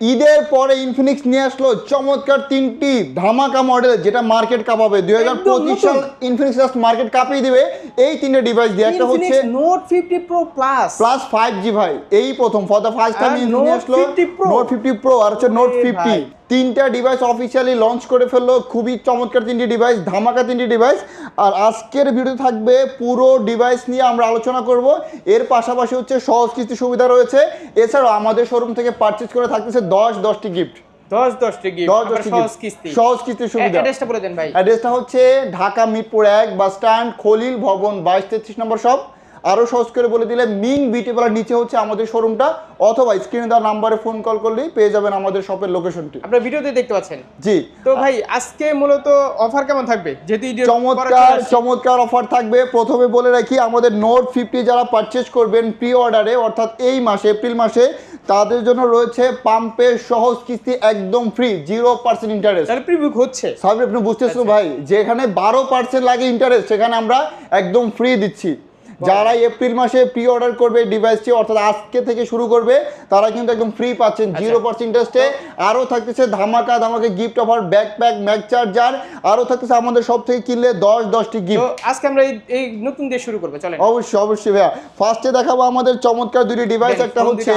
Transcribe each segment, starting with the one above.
ঈদের পরে ইনফিনিক্স নিয়ে আসলো চমৎকার তিনটি ধামাকা মডেল যেটা মার্কেট কাঁপাবে দুই হাজার পঁচিশ সাল ইনফিনিক্স জাস্ট মার্কেট কাঁপিয়ে দিবে। এই তিনটা ডিভাইস দিয়ে একটা হচ্ছে Note fifty Pro plus plus five G ভাই। এই প্রথম ফর দ্য ফার্স্ট টাইম আসলো নোট ফিফটি প্রো আর হচ্ছে নোট ফিফটি। তিনটা ডিভাইস অফিসিয়ালি লঞ্চ করে ফেলল। খুবই চমৎকার তিনটি ডিভাইস ধামাকা তিনটি ডিভাইস আর আজকের ভিডিও থাকবে পুরো ডিভাইস নিয়ে আমরা আলোচনা করব। এর পাশাপাশি হচ্ছে সহজ কিস্তি সুবিধা রয়েছে। এছাড়াও আমাদের শোরুম থেকে পারচেজ করে থাকতেছে দশ দশটি গিফট দশ দশটি গিফট সহজ gift। সহজ কিস্তির সুবিধা। অ্যাড্রেসটা বলে দেন ভাই। অ্যাড্রেসটা হচ্ছে ঢাকা মিরপুর এক বাস স্ট্যান্ড খলিল ভবন বাইশ তেত্রিশ নম্বর সব আরও সহজ করে বলে দিলে মিন বিউটি পার্লার নিচে হচ্ছে আমাদের শোরুমটা অথবা স্ক্রিনে দেওয়া নাম্বারে ফোন কল করলেই পেয়ে যাবেন আমাদের শপের লোকেশনটি আপনার ভিডিওতে দেখতে পাচ্ছেন? জি। তো ভাই আজকে মূলত অফার কেমন থাকবে? যেহেতু চমৎকার চমৎকার অফার থাকবে। প্রথমে বলে রাখি আমাদের নোট ফিফটি যারা পারচেজ করবেন প্রি অর্ডারে অর্থাৎ এই মাসে এপ্রিল মাসে তাদের জন্য রয়েছে পাম্পের সহজ কিস্তি একদম ফ্রি জিরো পার্সেন্ট ইন্টারেস্ট তাহলে প্রিভিউ হচ্ছে। সাহেব আপনি বুঝতেছো আচ্ছা। ভাই যেখানে বারো পার্সেন্ট লাগে ইন্টারেস্ট সেখানে আমরা একদম ফ্রি দিচ্ছি। যারা এপ্রিল মাসে প্রি অর্ডার করবে ডিভাইসটি অর্থাৎ আজকে থেকে শুরু করবে তারা কিন্তু একদম ফ্রি পাচ্ছেন। জিরো পার্সেন্ট ইন্টারেস্টে আরও থাকতেছে ধামাকা ধামাকে gift offer backpack mag charger আরও থাকতেছে আমাদের সব থেকে কিনলে দশ দশটি গিফট আজকে আমরা এই- নতুন দিয়ে শুরু করব চলেন। অবশ্যই অবশ্যই ভাইয়া। ফার্স্টে দেখাবো আমাদের চমৎকার দুটি ডিভাইস একটা হচ্ছে।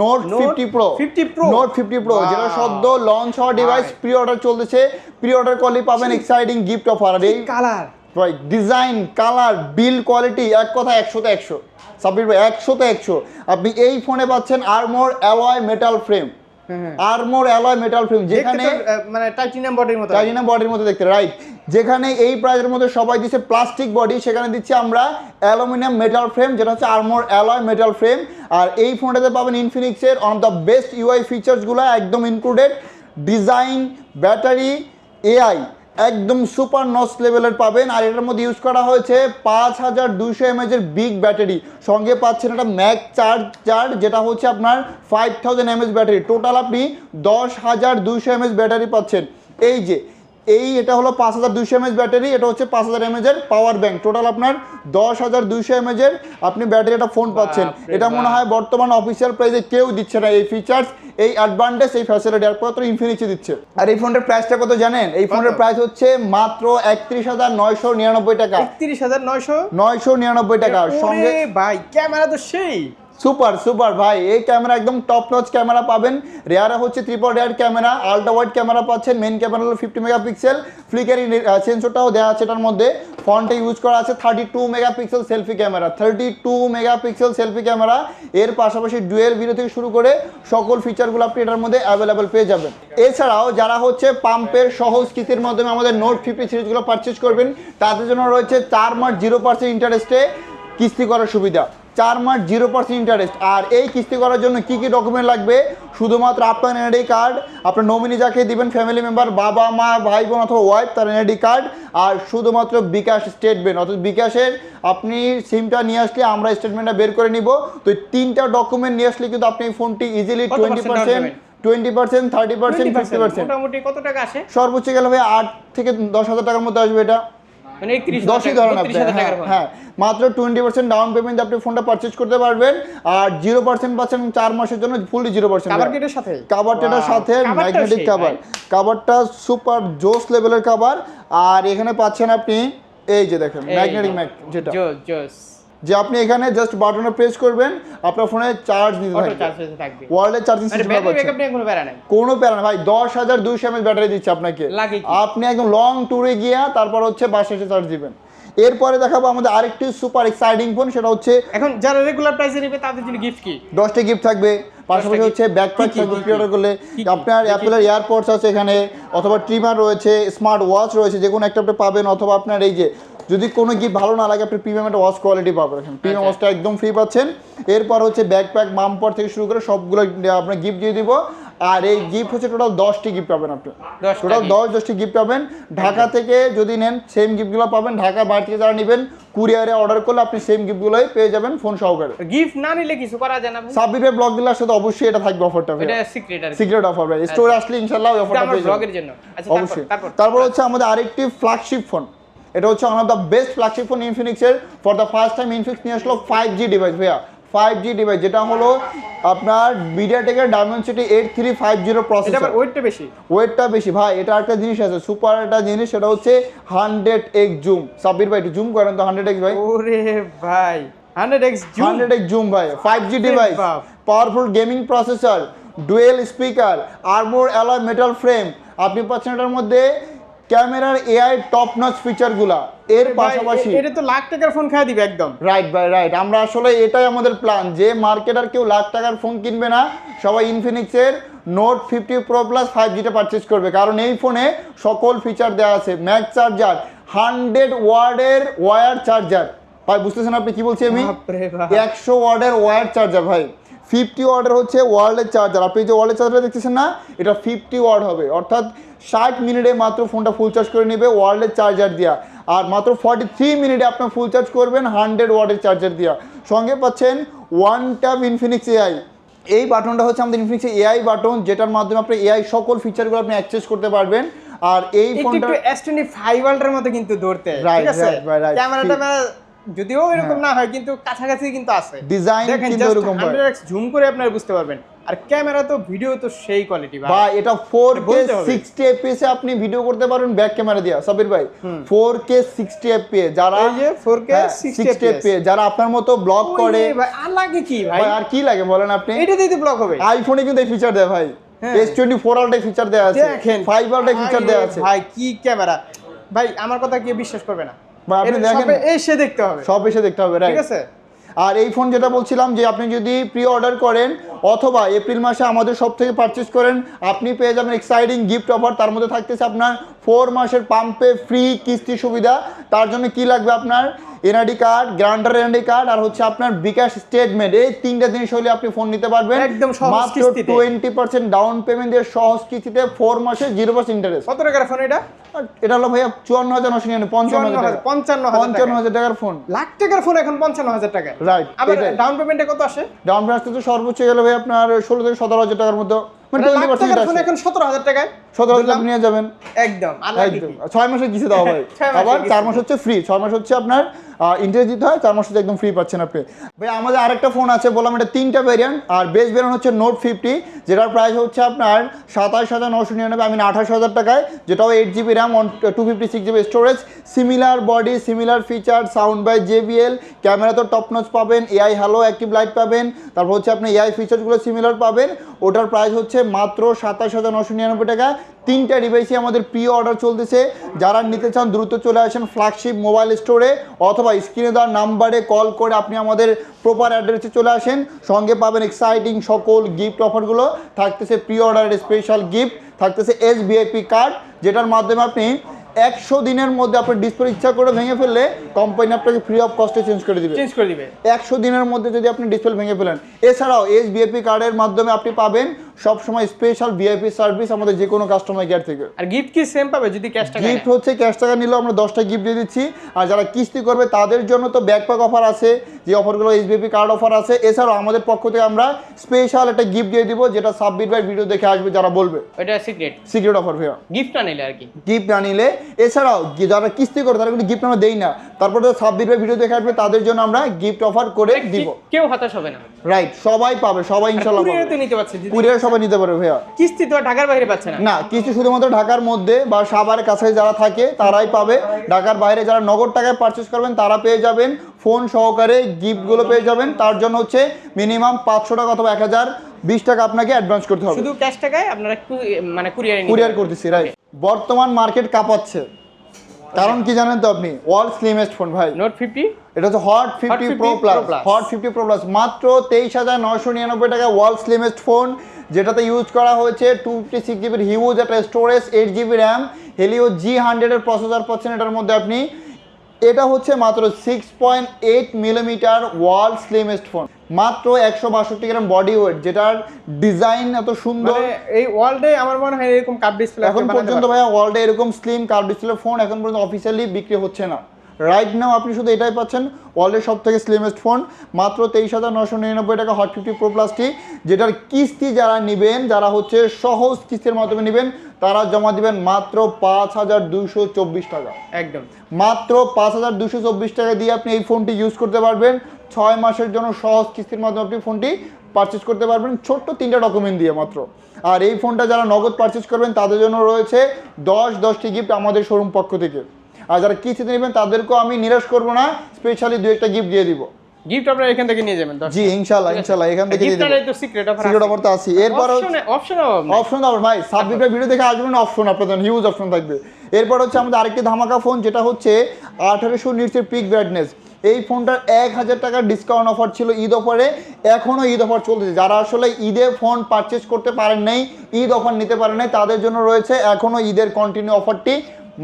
Note fifty Pro fifty Pro Note fifty Pro যেটা. সদ্য লঞ্চ হওয়া ডিভাইস প্রি অর্ডার চলতেছে। প্রি অর্ডার করলেই পাবেন এক্সাইটিং গিফট অফার এই colour right design colour build quality এক কথা একশোতে একশো। সাব্বির ভাই একশোতে একশো। আপনি এই ফোনে পাচ্ছেন armour alloy metal frame armour alloy metal frame যেখানে মানে টাইটানিয়াম বডির মতো টাইটানিয়াম বডির মতো দেখতে রাইট যেখানে এই প্রাইজের মধ্যে সবাই দিচ্ছে প্লাস্টিক বডি সেখানে দিচ্ছি আমরা অ্যালুমিনিয়াম মেটাল ফ্রেম যেটা হচ্ছে আরমোর অ্যালয় মেটাল ফ্রেম আর এই ফোনটাতে পাবেন ইনফিনিক্সের অন দ্য বেস্ট ইউআই ফিচার্সগুলো একদম ইনক্লুডেড ডিজাইন ব্যাটারি এআই একদম সুপার নস লেভেলের পাবেন, আর এটার মধ্যে ইউজ করা হয়েছে পাঁচ হাজার দুশো এমএচের বিগ ব্যাটারি সঙ্গে পাচ্ছেন একটা ম্যাক চার্জার যেটা হচ্ছে আপনার five thousand mAh battery total আপনি দশ হাজার দুইশো এমএচ ব্যাটারি পাচ্ছেন। এই যে এই এটা হলো পাঁচ হাজার দুইশো এমএচ ব্যাটারি এটা হচ্ছে পাঁচ হাজার এমএচ এর পাওয়ার ব্যাংক টোটাল আপনার দশ হাজার দুইশো এমএচ এর আপনি ব্যাটারি একটা ফোন পাচ্ছেন। এটা মনে হয় বর্তমান অফিসিয়াল প্রাইসে কেউ দিচ্ছে না এই ফিচার্স এই অ্যাডভান্টেজ এই ফ্যাসিলিটি একমাত্র ইনফিনিক্সি দিচ্ছে। আর এই ফোনটার প্রাইসটা কত জানেন? এই ফোনের প্রাইস হচ্ছে মাত্র একত্রিশ হাজার নয়শো নিরানব্বই টাকা। একত্রিশ হাজার নয়শো? নয়শো নিরানব্বই টাকা। সঙ্গে ভাই ক্যামেরা তো সেই। সুপার সুপার ভাই, এই ক্যামেরা একদম টপ নচ ক্যামেরা পাবেন। রেয়ারে হচ্ছে triple rear camera ultra wide camera পাচ্ছেন মেন ক্যামেরা হলো ফিফটি মেগাপিক্সেল ফ্লিকারি সেন্সরটাও দেওয়া আছে এটার মধ্যে। ফ্রন্টে ইউজ করা আছে thirty two megapixel selfie camera thirty two megapixel selfie camera এর পাশাপাশি ডুয়েল ভিডিও থেকে শুরু করে সকল ফিচারগুলো আপনি এটার মধ্যে অ্যাভেলেবেল পেয়ে যাবেন। এছাড়াও যারা হচ্ছে পাম্পের সহজ কিস্তির মাধ্যমে আমাদের নোট ফিফটি সিরিজগুলো পারচেজ করবেন, তাদের জন্য রয়েছে চার মাস জিরো পার্সেন্ট ইন্টারেস্টে কিস্তি করার সুবিধা। চার মাস জিরো পার্সেন্ট ইন্টারেস্ট আর এই কিস্তি করার জন্য কি কি ডকুমেন্ট লাগবে? শুধুমাত্র আপনার এনআইডি কার্ড আপনার নমিনি যাকে দিবেন ফ্যামিলি মেম্বার বাবা মা ভাই বোন অথবা ওয়াইফ তার এনআইডি কার্ড আর শুধুমাত্র বিকাশ স্টেটমেন্ট অর্থাৎ বিকাশের আপনি সিমটা নিয়ে আসলে আমরা স্টেটমেন্টটা বের করে নিব। তো তিনটা ডকুমেন্ট নিয়ে আসলে কিন্তু আপনি ফোনটি easily twenty percent twenty percent thirty percent fifty percent মোটামুটি কত টাকা আসে সর্বোচ্চ গেলে ভাই আট থেকে দশ হাজার টাকার মধ্যে আসবে এটা। মানে একত্রিশ দশই ধরুন আপনি হ্যাঁ, হ্যাঁ মাত্র টোয়েন্টি পার্সেন্ট ডাউন পেমেন্ট আপনি ফোনটা পারচেজ করতে পারবেন আর জিরো পার্সেন্ট পাচ্ছেন চার মাসের জন্য ফুললি জিরো পার্সেন্ট কভার কেটের সাথে? কভার কেটের সাথে ম্যাগনেটিক কভার কভারটা সুপার জোস লেভেলের কভার আর এখানে পাচ্ছেন আপনি এই যে দেখেন ম্যাগনেটিক ম্যাগ যেটা। জোস জোস যে আপনি এখানে জাস্ট বাটনে প্রেস করবেন আপনার ফোনে চার্জ দিতে থাকবে। চার্জ হতে থাকবে। ওয়ার্ল্ডের চার্জিং সিস্টেম ব্যাটারি পাচ্ছেন কোনো প্যারা নাই। কোনো প্যারা না ভাই দশ হাজার দুইশো ব্যাটারি দিচ্ছে আপনাকে। আপনি একদম লং ট্যুরে গিয়া তারপর হচ্ছে বাসে এসে চার্জ দিবেন। এরপরে দেখাবো আমাদের আরেকটি সুপার এক্সাইটিং ফোন সেটা হচ্ছে এখন যারা রেগুলার প্রাইসে নেবে তাদের জন্য গিফট কি? দশটা গিফট থাকবে। পাশাপাশি হচ্ছে ব্যাকপ্যাক থাকবে? অর্ডার করলে? আপনার দেখি। অ্যাপেলের এয়ারপোর্টস আছে এখানে অথবা ট্রিমার রয়েছে স্মার্ট ওয়াচ রয়েছে যে কোনো একটা আপনি পাবেন অথবা আপনার এই যে যদি কোনো গিফট ভালো না লাগে আপনি প্রিমিয়াম একটা ওয়াচ কোয়ালিটি পাবেন প্রিমিয়াম আচ্ছা। ওয়াচটা একদম ফ্রি পাচ্ছেন। এরপর হচ্ছে ব্যাকপ্যাক মামপর থেকে শুরু করে সবগুলো আপনার গিফট দিয়ে দিব। আর এই গিফট হচ্ছে টোটাল দশটি গিফট পাবেন আপনি। টোটাল দশ দশটি গিফট পাবেন। ঢাকা থেকে যদি নেন সেম গিফটগুলো পাবেন। ঢাকা বাইরে থেকে যারা নেবেন কুরিয়ারে অর্ডার করলে আপনি সেম গিফটগুলোই পেয়ে যাবেন ফোন সহকারে। গিফট না নিলে কিছু করা যায় না? সাব্বির ভাই ব্লগ দিলে সাথে অবশ্যই এটা থাকবে অফারটা এটা সিক্রেট আর। সিক্রেট অফার ভাই স্টোরে আসলে ইনশাআল্লাহ অফারটা পেয়ে যাবেন। ব্লগের জন্য। আচ্ছা অবশ্যই। তারপর তারপর। হচ্ছে আমাদের আরেকটি ফ্ল্যাগশিপ ফোন এটা হচ্ছে one of the best flagship phone ইনফিনিক্সের for the first time Infinix নিয়ে আসলো ফাইভ জি ডিভাইস ভাইয়া। ফাইভ জি ডিভাইস যেটা হলো আপনার মিডিয়াটেকের Dimensity eight three five zero processor ওয়েটটা বেশি। ওয়েটটা বেশি। ভাই এটা একটা জিনিস আছে সুপার একটা জিনিস সেটা হচ্ছে হান্ড্রেড এক্স জুম সাব্বির ভাই একটু জুম করেন তো হান্ড্রেড এক্স ভাই। ওরে ভাই hundred X zoom hundred X zoom ভাই five G device. Powerful gaming processor dual speaker armour alloy metal frame আপনি পাচ্ছেন এটার মধ্যে ক্যামেরার এআই টপ নচ ফিচারগুলা এর পাশাপাশি এটা তো লাখ টাকার ফোন খাই দিবে একদম। রাইট ভাই রাইট আমরা আসলে এটাই আমাদের প্ল্যান যে মার্কেটার কেউ লাখ টাকার ফোন কিনবে না সবাই ইনফিনিক্সের Note fifty Pro plus five জিটা purchase করবে। কারণ এই ফোনে সকল ফিচার দেওয়া আছে ম্যাক চার্জার হান্ড্রেড ওয়ার্ডের ওয়্যার চার্জার ভাই বুঝতেছেন আপনি কি বলছি আমি? একশো ওয়ার্ডের ওয়্যার চার্জার ভাই। ফিফটি ওয়ার্ডের হচ্ছে ওয়ার্ল্ডের চার্জার। আপনি যে ওয়ার্ল্ডের চার্জার দেখতেছেন না এটা ফিফটি ওয়ার্ড হবে। অর্থাৎ ষাট মিনিটে মাত্র ফোনটা ফুল চার্জ করে নেবে ওয়ার্ল্ডের চার্জার দিয়া। আর মাত্র ফর্টি থ্রি মিনিটে আপনার ফুল চার্জ করবেন হান্ড্রেড ওয়ার্ডের চার্জার দিয়া। সঙ্গে পাচ্ছেন ওয়ান ট্যাপ ইনফিনিক্স এআই এই বাটনটা হচ্ছে আমাদের ইনফিনিক্স এআই বাটন যেটার মাধ্যমে আপনি এআই সকল ফিচারগুলো আপনি অ্যাক্সেস করতে পারবেন। আর এই ফোনটা একটু এস টোয়েন্টি ফাইভ ওয়ার্ল্ডের মতো কিন্তু ধরতে। ঠিক আছে. ক্যামেরাটা যদিও এরকম না হয় কিন্তু কাছাকাছি কিন্তু আছে। দেখেন কিন্তু ওরকম হয়। জুম করে আপনারা বুঝতে পারবেন। আর ক্যামেরা তো ভিডিও তো সেই কোয়ালিটি ভাই। বা এটা ফোর কে বলতে হবে। সিক্সটি এফপিএস আপনি ভিডিও করতে পারবেন ব্যাক ক্যামেরা দিয়ে। সাবির ভাই ফোর কে সিক্সটি এফপিএস যারা এই যে 4K 60 FPS যারা আপনার মতো ব্লগ করে। ভাই আর লাগে কি ভাই? আর কি লাগে বলেন আপনি? এটা দিয়ে তো ব্লক হবে। আইফোনে কিন্তু এই ফিচার দেয় ভাই। হ্যাঁ। এস টোয়েন্টি ফোর আলটাই ফিচার দেওয়া আছে। দেখেন। ফাইভ আলটাই ফিচার দেওয়া আছে। ভাই কি ক্যামেরা? ভাই আমার কথা কি বিশ্বাস করবে না। ভাই, আপনি দেখেন। এসে দেখতে হবে সব এসে দেখতে হবে ঠিক আছে আর এই ফোন যেটা বলছিলাম যে আপনি যদি প্রি অর্ডার করেন অথবা এপ্রিল মাসে আমাদের সব থেকে পারচেস করেন আপনি পেয়ে যাবেন এক্সাইটিং গিফট অফার তার মধ্যে থাকতেছে আপনার ফোর মাসের পাম্পে ফ্রি কিস্তি সুবিধা। তার জন্য কি লাগবে আপনার? NID card guarantor NID card আর হচ্ছে আপনার বিকাশ স্টেটমেন্ট এই তিনটা জিনিস হলে আপনি ফোন নিতে পারবেন। একদম মাত্র টোয়েন্টি পার্সেন্ট ডাউন পেমেন্ট দিয়ে সহজ কিস্তিতে ফোর মাসে জিরো পার্সেন্ট ইন্টারেস্ট কত টাকার ফোন এটা? এটা হলো ভাইয়া চুয়ান্ন হাজার নশো নিরানব্বই পঞ্চান্ন হাজার পঞ্চান্ন হাজার টাকার ফোন লাখ টাকার ফোন এখন পঞ্চান্ন হাজার টাকা রাইট আবার ডাউন পেমেন্টে কত আসে? ডাউন পেমেন্ট তো সর্বোচ্চ গেলে ভাই আপনার ষোলো থেকে সতেরো হাজার টাকার মধ্যে। মানে মানে টোয়েন্টি লাখ টাকার ফোন পার্সেন্ট এখন সতেরো হাজার টাকায় সতেরো হাজার টাকা নিয়ে যাবেন। একদম একদম। ছয় মাসের কিছু দেওয়া ভাই। আবার চার মাস হচ্ছে ফ্রি ছয় মাস হচ্ছে আপনার ইন্টারেস্ট দিতে হয় চার মাস হচ্ছে একদম ফ্রি পাচ্ছেন আপনি। ভাই আমাদের আরেকটা ফোন আছে বললাম এটা তিনটা ভেরিয়েন্ট আর বেস ভেরিয়েন্ট হচ্ছে নোট ফিফটি যেটার প্রাইস হচ্ছে আপনার সাতাশ হাজার নশো নিরানব্বই আমি আঠাশ হাজার টাকায় যেটাও eight GB RAM one two fifty six GB storage similar body similar feature sound by JBL camera তো টপ নচ পাবেন এআই হ্যালো অ্যাক্টিভ লাইট পাবেন তারপর হচ্ছে আপনি এআই ফিচারগুলো সিমিলার পাবেন ওটার প্রাইস হচ্ছে মাত্র সাতাশ হাজার নশো নিরানব্বই টাকা। তিনটা ডিভাইসই আমাদের প্রি অর্ডার চলতেছে। যারা নিতে চান, দ্রুত চলে আসেন ফ্ল্যাগশিপ মোবাইল স্টোরে অথবা স্ক্রিনে দেওয়ার নাম্বারে কল করে আপনি আমাদের প্রপার অ্যাড্রেসে চলে আসেন। সঙ্গে পাবেন এক্সাইটিং সকল গিফট অফারগুলো থাকতেছে প্রি অর্ডারের স্পেশাল গিফট থাকতেছে এস বিআইপি কার্ড যেটার মাধ্যমে আপনি একশো দিনের মধ্যে আপনার ডিসপ্লে ইচ্ছা করে ভেঙে ফেললে কোম্পানি আপনাকে ফ্রি অফ কস্টে চেঞ্জ করে দিবে। চেঞ্জ করে দিবে। একশো দিনের মধ্যে যদি আপনি ডিসপ্লে ভেঙে ফেলেন। এছাড়াও এস বিএপি কার্ডের মাধ্যমে আপনি পাবেন সবসময় স্পেশাল ভিআইপি সার্ভিস আমাদের যে কোনো কাস্টমার কেয়ার থেকে। আর গিফট কি সেম পাবে যদি ক্যাশ টাকা গিফট হচ্ছে ক্যাশ টাকা নিলেও আমরা দশটা গিফট দিয়ে দিচ্ছি। আর যারা কিস্তি করবে তাদের জন্য তো ব্যাকপ্যাক অফার আছে যে অফারগুলো এসবিপি কার্ড অফার আছে। এছাড়াও আমাদের পক্ষ থেকে আমরা স্পেশাল একটা গিফট দিয়ে দিব যেটা সাবমিট বাই ভিডিও দেখে আসবে যারা বলবে। ওইটা সিক্রেট সিক্রেট অফার ভাইয়া। গিফট না নিলে আর কি? গিফট না নিলে এছাড়াও যারা কিস্তি করে তারা কিন্তু গিফট আমরা দেই না। তারপরে সাবমিট বাই ভিডিও দেখে আসবে তাদের জন্য আমরা গিফট অফার করে দিব। কেউ হতাশ হবে না। রাইট সবাই পাবে সবাই ইনশাল্লাহ কুরিয়ারে তো নিতে পারছে কুরিয়ার সবাই নিতে পারবে ভাইয়া। কিস্তি তো ঢাকার বাইরে পাচ্ছে না। না কিছু শুধুমাত্র ঢাকার মধ্যে বা সাভারের কাছে যারা থাকে তারাই পাবে। ঢাকার বাইরে যারা নগদ টাকায় পারচেস করবেন তারা পেয়ে যাবেন ফোন সহকারে গিফটগুলো পেয়ে যাবেন। তার জন্য হচ্ছে মিনিমাম পাঁচশো টাকা অথবা এক হাজার বিশ টাকা আপনাকে অ্যাডভান্স করতে হবে। শুধু ক্যাশ টাকায় আপনারা মানে কুরিয়ারে কুরিয়ার করতেছি রাইট বর্তমান মার্কেট কাঁপাচ্ছে। কারণ কি জানেন তো আপনি? ওয়ার্ল্ড স্লিমেস্ট ফোন ভাই। নোট ফিফটি এটা হচ্ছে Hot fifty Pro plus Hot fifty Pro plus মাত্র তেইশ হাজার নয়শো নিরানব্বই টাকা ওয়ার্ল্ড স্লিমেস্ট ফোন যেটাতে ইউজ করা হয়েছে টু ফিফটি সিক্স জিবির হিউজ একটা storage eight GB RAM Helio G হান্ড্রেডের প্রসেসর পাচ্ছেন এটার মধ্যে আপনি। এটা হচ্ছে মাত্র six point eight millimetre world slimmest phone মাত্র একশো বাষট্টি গ্রাম বডি ওয়েট যেটার ডিজাইন এত সুন্দর। মানে এই ওয়ার্ল্ডে আমার মনে হয় এরকম কাপ ডিসপ্লে এখন পর্যন্ত ভাইয়া ওয়ার্ল্ডে এরকম স্লিম কার্ভ ডিসপ্লে ফোন এখন পর্যন্ত অফিসিয়ালি বিক্রি হচ্ছে না। রাইট নাও আপনি শুধু এটাই পাচ্ছেন ওয়ার্ল্ডের সব থেকে স্লিমেস্ট ফোন মাত্র তেইশ হাজার নশো নিরানব্বই টাকা হট ফিফটি প্রো প্লাসটি যেটার কিস্তি যারা নেবেন যারা হচ্ছে সহজ কিস্তির মাধ্যমে নেবেন তারা জমা দিবেন মাত্র পাঁচ হাজার দুইশো চব্বিশ টাকা। একদম। মাত্র পাঁচ হাজার দুশো চব্বিশ টাকা দিয়ে আপনি এই ফোনটি ইউজ করতে পারবেন। ছয় মাসের জন্য সহজ কিস্তির মাধ্যমে আপনি ফোনটি পারচেস করতে পারবেন। ছোট্ট তিনটা ডকুমেন্ট দিয়ে মাত্র। আর এই ফোনটা যারা নগদ পারচেস করবেন তাদের জন্য রয়েছে দশ দশটি গিফট আমাদের শোরুম পক্ষ থেকে। আর যারা কিস্তিতে নেবেন তাদেরকেও আমি নিরাশ করব না স্পেশালি দু একটা গিফট দিয়ে দিব। গিফট আপনারা এখান থেকে নিয়ে যাবেন জি এখান থেকে দিয়ে গিফট তো সিক্রেট অফার সিক্রেট অফার তো আছি এরপর হচ্ছে অপশন অপশন অপশন আবার ভাই ভিডিও দেখে আসবেন অপশন আপনাদের হিউজ অপশন থাকবে। এরপর হচ্ছে আমাদের আরেকটি ধামাকা ফোন যেটা হচ্ছে আঠারোশো নিটসের পিক ব্রাইটনেস এই ফোনটার এক হাজার টাকার ডিসকাউন্ট অফার ছিল ঈদ অফারে এখনও ঈদ অফার চলতেছে। যারা আসলে ঈদে ফোন পারচেস করতে পারেন নাই, ঈদ অফার নিতে পারেন নাই, তাদের জন্য রয়েছে এখনও ঈদের কন্টিনিউ অফারটি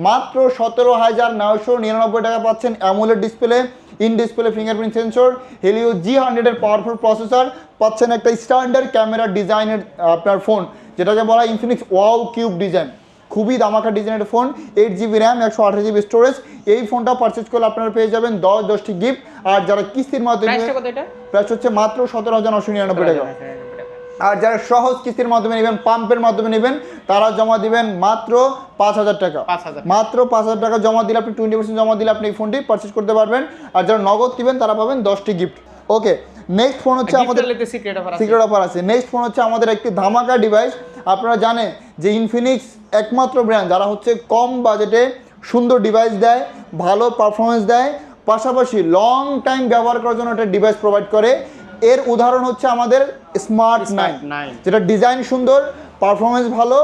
মাত্র সতেরো হাজার নয়শো নিরানব্বই টাকা পাচ্ছেন AMOLED display in display fingerprint sensor Helio G হান্ড্রেডের পাওয়ারফুল প্রসেসর পাচ্ছেন একটা স্ট্যান্ডার্ড ক্যামেরা ডিজাইনের আপনার ফোন যেটাকে বলা ইনফিনিক্স ওয়াও কিউব ডিজাইন খুবই দামাকা ডিজাইনের ফোন এইট জিবি র্যাম একশো আঠাশ জিবি স্টোরেজ এই ফোনটা পারচেজ করলে আপনারা পেয়ে যাবেন দশ দশটি গিফট আর যারা কিস্তির মাধ্যমে প্রাইস হচ্ছে মাত্র সতেরো হাজার নশো নিরানব্বই টাকা। আর যারা সহজ কিস্তির মাধ্যমে নেবেন পাম্পের মাধ্যমে নেবেন তারা জমা দিবেন মাত্র পাঁচ হাজার টাকা। মাত্র পাঁচ হাজার টাকা জমা দিলে আপনি টোয়েন্টি পার্সেন্ট জমা দিলে আপনি এই ফোনটি পারচেস করতে পারবেন। আর যারা নগদ দিবেন তারা পাবেন দশটি গিফট ওকে নেক্সট ফোন হচ্ছে আমাদের সিক্রেট অফার আছে। নেক্সট ফোন হচ্ছে আমাদের একটি ধামাকা ডিভাইস আপনারা জানেন যে ইনফিনিক্স একমাত্র ব্র্যান্ড যারা হচ্ছে কম বাজেটে সুন্দর ডিভাইস দেয় ভালো পারফরমেন্স দেয় পাশাপাশি লং টাইম ব্যবহার করার জন্য একটা ডিভাইস প্রোভাইড করে। এর উদাহরণ হচ্ছে আমাদের স্মার্ট নাইন নাইন যেটা ডিজাইন সুন্দর পারফরমেন্স ভালো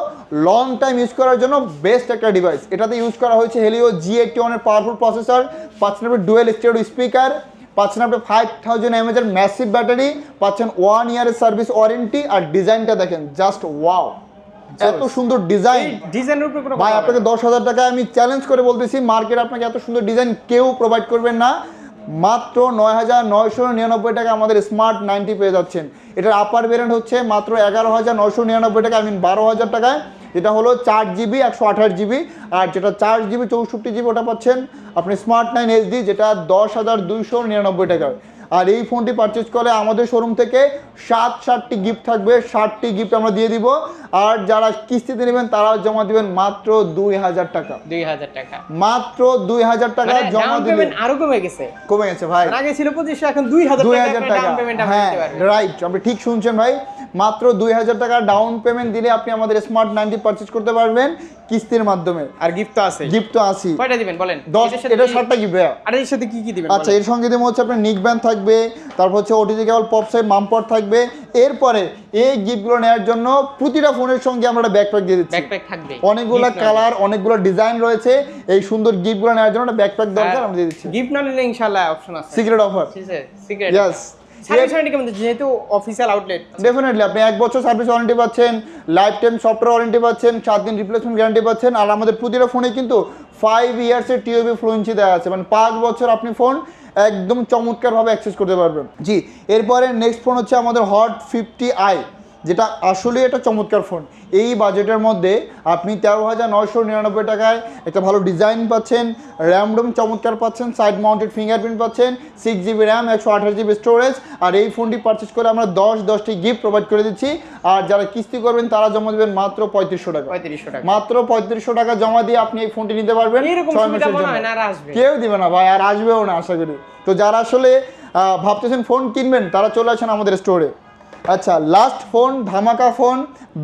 লং টাইম ইউজ করার জন্য বেস্ট একটা ডিভাইস এটাতে ইউজ করা হয়েছে হেলিও জি এইটটি ওয়ানের পাওয়ারফুল প্রসেসর পাঁচ আপনি ডুয়েল স্টেডিও স্পিকার পাচ্ছেন আপনি ফাইভ থাউজেন্ড এমএচের ম্যাসিভ ব্যাটারি পাচ্ছেন ওয়ান ইয়ারের সার্ভিস ওয়ারেন্টি আর ডিজাইনটা দেখেন জাস্ট ওয়াও এত সুন্দর ডিজাইন ডিজাইনের উপর কোনো ভাই আপনাকে দশ হাজার টাকা আমি চ্যালেঞ্জ করে বলতেছি মার্কেট আপনাকে এত সুন্দর ডিজাইন কেউ প্রোভাইড করবেন না। মাত্র নয় হাজার নিরানব্বই টাকা আমাদের স্মার্ট নাইনটি পেয়ে যাচ্ছেন। এটার আপার ভেরিয়েন্ট হচ্ছে মাত্র এগারো হাজার নয়শো নিরানব্বই টাকা আই মিন বারো হাজার টাকায়। যেটা হলো চার জিবি, একশো আঠাশ জিবি। আর যেটা চার জিবি, চৌষট্টি জিবি ওটা পাচ্ছেন আপনি স্মার্ট নাইন এইচডি যেটা দশ হাজার দুইশো নিরানব্বই টাকায়। আর এই ফোনটি পারচেজ করলে আমাদের শোরুম থেকে সাত ষাটটি গিফট থাকবে। ষাটটি গিফট আমরা দিয়ে দিব। আর যারা কিস্তিতে নেবেন তারা জমা দিবেন মাত্র দুই হাজার টাকা। দুই হাজার টাকা। মাত্র দুই হাজার টাকা মানে জমা দিবেন। আরও কমে গেছে। কমে গেছে ভাই। আগে ছিল পঁচিশশো এখন দুই হাজার দুই টাকা হাজার টাকা। হ্যাঁ রাইট আপনি ঠিক শুনছেন ভাই। মাত্র দুই হাজার টাকা ডাউন পেমেন্ট দিলে আপনি আমাদের স্মার্ট নাইনটি পারচেজ করতে পারবেন কিস্তির মাধ্যমে। আর গিফট তো আছে গিফট তো আসি কয়টা দিবেন বলেন? দশ এটার সাথে এটা কি- গিফট আর এর সাথে কি কি দিবেন আচ্ছা এর সঙ্গে যেমন হচ্ছে আপনার নিক ব্যান্ড থাকবে তারপর হচ্ছে ওটিজি কেবল পপ পপসাইড মামপট থাকবে। এরপরে এই গিফটগুলো নেওয়ার জন্য প্রতিটা ফোনের সঙ্গে আমরা একটা ব্যাকপ্যাক দিয়ে দিচ্ছি। ব্যাকপ্যাক থাকবে। অনেকগুলো কালার অনেকগুলো ডিজাইন রয়েছে। এই সুন্দর গিফটগুলো নেওয়ার জন্য একটা ব্যাকপ্যাক দরকার আমরা দিয়ে দিচ্ছি। গিফট না নিলে ইনশাআল্লাহ অপশন আছে। সিক্রেট অফার ঠিক আছে সিক্রেট ইয়েস সার্ভিস ওয়ারেন্টি কেমন যেহেতু অফিসিয়াল আউটলেট ডেফিনেটলি আপনি এক বছর সার্ভিস ওয়ারেন্টি পাচ্ছেন লাইফ টাইম সফটওয়্যার ওয়ারেন্টি পাচ্ছেন সাত দিন রিপ্লেসমেন্ট গ্যারান্টি পাচ্ছেন আর আমাদের প্রতিটা ফোনে কিন্তু ফাইভ ইয়ার্সের টিওবি ফ্লুয়েন্সি দেওয়া আছে। মানে পাঁচ বছর আপনি ফোন একদম চমৎকারভাবে অ্যাক্সেস করতে পারবেন। জি এরপরে নেক্সট ফোন হচ্ছে আমাদের হট ফিফটি আই যেটা আসলেই একটা চমৎকার ফোন। এই বাজেটের মধ্যে আপনি তেরো হাজার নয়শো নিরানব্বই টাকায় একটা ভালো ডিজাইন পাচ্ছেন র্যাম রোম চমৎকার পাচ্ছেন সাইড মাউন্টেড ফিঙ্গারপ্রিন্ট পাচ্ছেন সিক্স জিবি র্যাম একশো আঠাশ জিবি স্টোরেজ আর এই ফোনটি পারচেস করে আমরা দশ দশটি গিফট প্রোভাইড করে দিচ্ছি। আর যারা কিস্তি করবেন তারা জমা দেবেন মাত্র পঁয়ত্রিশশো টাকা। পঁয়ত্রিশশো টাকা। মাত্র পঁয়ত্রিশশো টাকা জমা দিয়ে আপনি এই ফোনটি নিতে পারবেন কেউ দিবে না ভাই আর আসবেও না আশা করি। তো যারা আসলে ভাবতেছেন ফোন কিনবেন তারা চলে আসেন আমাদের স্টোরে আচ্ছা লাস্ট ফোন ধামাকা ফোন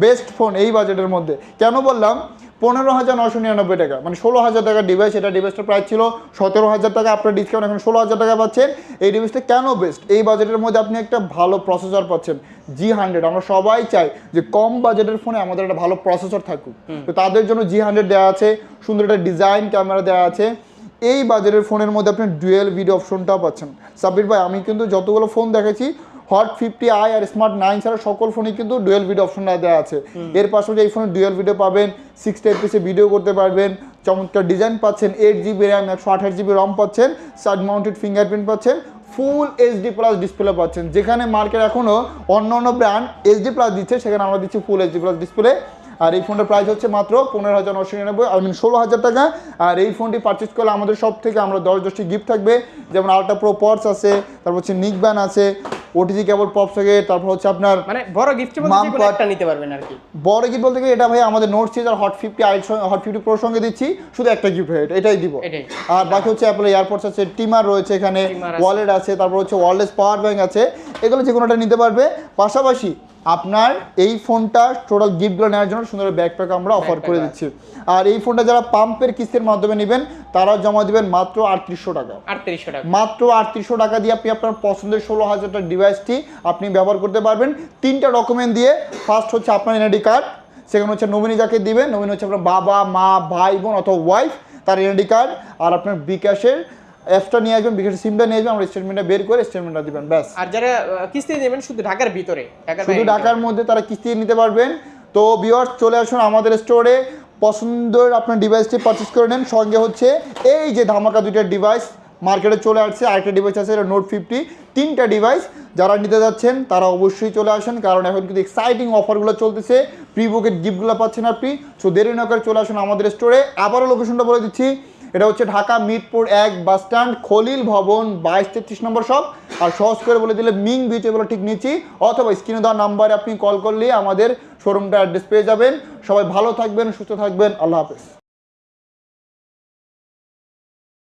বেস্ট ফোন এই বাজেটের মধ্যে। কেন বললাম? পনেরো হাজার নশো নিরানব্বই টাকা। মানে ষোলো হাজার টাকার ডিভাইস এটা ডিভাইসটা প্রাইস ছিল সতেরো হাজার টাকা আপনার ডিসকাউন্ট এখন ষোলো হাজার টাকা পাচ্ছেন। এই ডিভাইসটা কেন বেস্ট এই বাজেটের মধ্যে আপনি একটা ভালো প্রসেসর পাচ্ছেন। জি হান্ড্রেড আমরা সবাই চাই যে কম বাজেটের ফোনে আমাদের একটা ভালো প্রসেসর থাকুক। তো তাদের জন্য জি হান্ড্রেড দেওয়া আছে সুন্দর একটা ডিজাইন ক্যামেরা দেওয়া আছে। এই বাজারের ফোনের মধ্যে আপনি ডুয়েল ভিডিও অপশনটাও পাচ্ছেন। সাব্বির ভাই আমি কিন্তু যতগুলো ফোন দেখেছি হট ফিফটি আই আর স্মার্ট নাইন ছাড়া সকল ফোনে কিন্তু ডুয়েল ভিডিও অপশনটা দেওয়া আছে। এর পাশাপাশি এই ফোনে ডুয়েল ভিডিও পাবেন সিক্স এপিসে ভিডিও করতে পারবেন চমৎকার ডিজাইন পাচ্ছেন এইট জিবি র্যাম একশো আঠাশ জিবি রম পাচ্ছেন সাইড মাউন্টেড ফিঙ্গারপ্রিন্ট পাচ্ছেন ফুল এইচডি প্লাস ডিসপ্লে পাচ্ছেন। যেখানে মার্কেট এখনও অন্য অন্য ব্র্যান্ড এইচডি প্লাস দিচ্ছে সেখানে আমরা দিচ্ছি ফুল এইচডি প্লাস ডিসপ্লে আর এই ফোনটার প্রাইস হচ্ছে মাত্র পনেরো হাজার নশো নিরানব্বই আই মিন ষোলো হাজার টাকা। আর এই ফোনটি পারচেস করলে আমাদের সব থেকে আমরা দশ দশটি গিফট থাকবে যেমন আলট্রা প্রো পর্স আছে তারপর হচ্ছে নিক ব্যান আছে ওটিজি কেবল পপ সকেট তারপর হচ্ছে আপনার মানে বড় গিফট বলতে কি কোনো একটা নিতে পারবেন আর কি। বড় গিফট বলতে কি এটা ভাই আমাদের নোট সিজ আর হট 50 আই হট 50 প্রো সঙ্গে দিচ্ছি শুধু একটা গিফট হয় এটাই দিব। আর বাকি হচ্ছে অ্যাপল এয়ারপডস আছে টিমার রয়েছে এখানে ওয়ালেট আছে। তারপর হচ্ছে ওয়ারলেস পাওয়ার ব্যাংক আছে এগুলো যে কোনোটা নিতে পারবে। পাশাপাশি আপনার এই ফোনটা টোটাল গিফটগুলো নেওয়ার জন্য সুন্দর ব্যাকপ্যাক আমরা অফার করে দিচ্ছি। আর এই ফোনটা যারা পাম্পের কিস্তির মাধ্যমে নেবেন তারা জমা দিবেন মাত্র আটত্রিশশো টাকা। আটত্রিশশো টাকা। মাত্র আটত্রিশশো টাকা দিয়ে আপনি আপনার পছন্দের ষোলো হাজার টাকার ডিভাইসটি আপনি ব্যবহার করতে পারবেন। তিনটা ডকুমেন্ট দিয়ে ফার্স্ট হচ্ছে আপনার এনআইডি কার্ড সেকেন্ড হচ্ছে নমিনি যাকে দিবেন নমিনি হচ্ছে আপনার বাবা মা ভাই বোন অথবা ওয়াইফ তার এনআইডি কার্ড আর আপনার বিকাশের অ্যাপসটা নিয়ে আসবেন বিকাশের সিমটা নিয়ে আসবেন আমরা স্টেটমেন্টটা বের করে স্টেটমেন্টটা দিবেন ব্যাস। আর যারা কিস্তি নেবেন শুধু ঢাকার ভিতরে শুধু ঢাকার মধ্যে তারা কিস্তি নিতে পারবেন। তো বিয়ার্স চলে আসুন আমাদের স্টোরে পছন্দের আপনার ডিভাইসটি পারচেস করে নেন। সঙ্গে হচ্ছে এই যে ধামাকা দুইটা ডিভাইস মার্কেটে চলে আসছে। আরেকটা ডিভাইস আছে এটা নোট ফিফটি তিনটা ডিভাইস যারা নিতে যাচ্ছেন তারা অবশ্যই চলে আসেন। কারণ এখন কিন্তু এক্সাইটিং অফারগুলো চলতেছে। প্রি বুকের গিফটগুলো পাচ্ছেন আপনি। সো দেরি না করে চলে আসুন আমাদের স্টোরে আবারও লোকেশনটা বলে দিচ্ছি। এটা হচ্ছে ঢাকা মিরপুর এক বাস স্ট্যান্ড, খলিল ভবন, বাইশ তেত্রিশ নম্বর সব আর সহজ করে বলে দিলে মিং বিচ এগুলো ঠিক নিচ্ছি অথবা স্ক্রিনে দেওয়া নাম্বারে আপনি কল করলে আমাদের শোরুমটা অ্যাড্রেস পেয়ে যাবেন। সবাই ভালো থাকবেন, সুস্থ থাকবেন, আল্লাহ হাফেজ।